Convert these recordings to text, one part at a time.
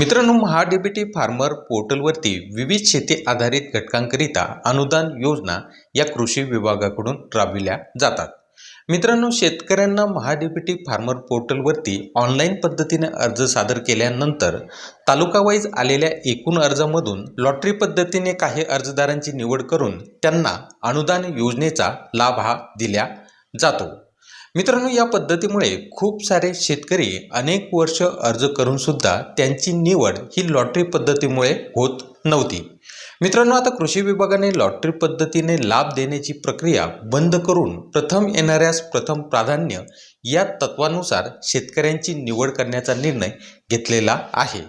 मित्रांनो महाडीबीटी फार्मर पोर्टलवरती विविध शेती आधारित घटकांकरिता अनुदान योजना या कृषी विभागाकडून राबविल्या जातात. मित्रांनो शेतकऱ्यांना महाडीबीटी फार्मर पोर्टलवरती ऑनलाईन पद्धतीने अर्ज सादर केल्यानंतर तालुकावाईज आलेल्या एकूण अर्जामधून लॉटरी पद्धतीने काही अर्जदारांची निवड करून त्यांना अनुदान योजनेचा लाभ हा दिला जातो. मित्रांनो या पद्धतीमुळे खूप सारे शेतकरी अनेक वर्ष अर्ज करून सुद्धा त्यांची निवड ही लॉटरी पद्धतीमुळे होत नव्हती. मित्रांनो आता कृषी विभागाने लॉटरी पद्धतीने लाभ देण्याची प्रक्रिया बंद करून प्रथम येणाऱ्यास प्रथम प्राधान्य या तत्वानुसार शेतकऱ्यांची निवड करण्याचा निर्णय घेतलेला आहे.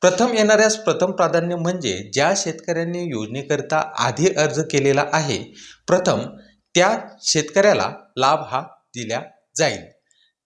प्रथम येणाऱ्यास प्रथम प्राधान्य म्हणजे ज्या शेतकऱ्यांनी योजनेकरिता आधी अर्ज केलेला आहे प्रथम त्या शेतकऱ्याला लाभ हा दिल्या जाईल.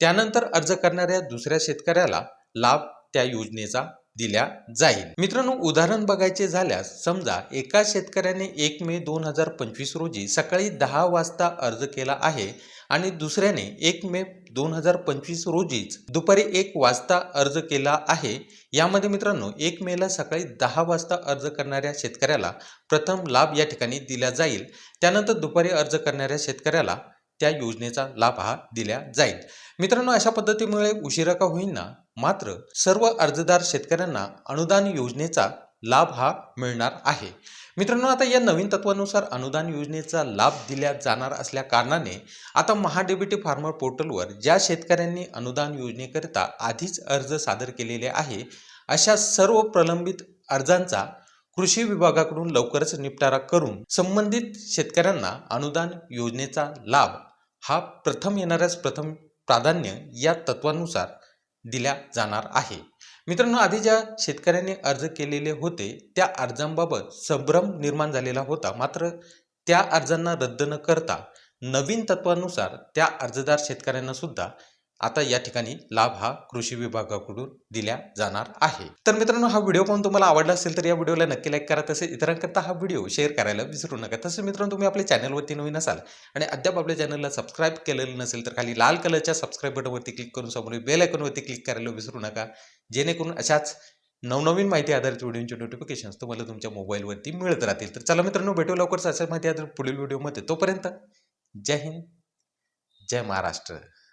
त्यानंतर अर्ज करणाऱ्या दुसऱ्या शेतकऱ्याला लाभ त्या योजनेचा दिल्या जाईल. मित्रांनो उदाहरण बघायचे झाल्यास समजा एका शेतकऱ्याने एक मे दोन हजार पंचवीस रोजी सकाळी दहा वाजता अर्ज केला आहे आणि दुसऱ्याने एक मे दोन हजार पंचवीस रोजीच दुपारी एक वाजता अर्ज केला आहे. यामध्ये मित्रांनो एक मेला सकाळी दहा वाजता अर्ज करणाऱ्या शेतकऱ्याला प्रथम लाभ या ठिकाणी दिला जाईल. त्यानंतर दुपारी अर्ज करणाऱ्या शेतकऱ्याला त्या योजनेचा लाभ हा दिला जाईल. मित्रांनो अशा पद्धतीमुळे उशिरा का होईना मात्र सर्व अर्जदार शेतकऱ्यांना अनुदान योजनेचा लाभ हा मिळणार आहे. मित्रांनो आता या नवीन तत्वानुसार अनुदान योजनेचा लाभ दिल्या जाणार असल्या कारणाने आता महाडीबीटी फार्मर पोर्टलवर ज्या शेतकऱ्यांनी अनुदान योजनेकरिता आधीच अर्ज सादर केलेले आहे अशा सर्व प्रलंबित अर्जांचा कृषी विभागाकडून लवकरच निपटारा करून संबंधित शेतकऱ्यांना अनुदान योजनेचा लाभ हा प्रथम येणाऱ्यास प्रथम प्राधान्य या तत्वानुसार दिल्या जाणार आहे. मित्रांनो आधी ज्या शेतकऱ्यांनी अर्ज केलेले होते त्या अर्जांबाबत संभ्रम निर्माण झालेला होता. मात्र त्या अर्जांना रद्द न करता नवीन तत्वानुसार त्या अर्जदार शेतकऱ्यांना सुद्धा आता या ठिकाणी लाभ हा कृषी विभागाकडून दिल्या जाणार आहे. तर मित्रांनो हा व्हिडिओ पाहून तुम्हाला आवडला असेल तर या व्हिडिओला नक्की लाईक करा. तसेच इतरांकरता हा व्हिडिओ शेअर करायला विसरू नका. तसेच मित्रांनो तुम्ही आपल्या चॅनलवरती नवीन असाल आणि अद्याप आपल्या चॅनलला सबस्क्राईब केलेलं नसेल तर खाली लाल कलरच्या सबस्क्राईब बटनवरती क्लिक करून समोर बेल आयकॉनवरती क्लिक करायला विसरू नका. जेणेकरून अशाच नवनवीन माहिती आधारित व्हिडिओचे नोटिफिकेशन्स तुम्हाला तुमच्या मोबाईलवरती मिळत राहतील. तर चला मित्रांनो भेटू लवकरच अशा माहिती आधारित पुढील व्हिडिओमध्ये तोपर्यंत जय हिंद जय महाराष्ट्र.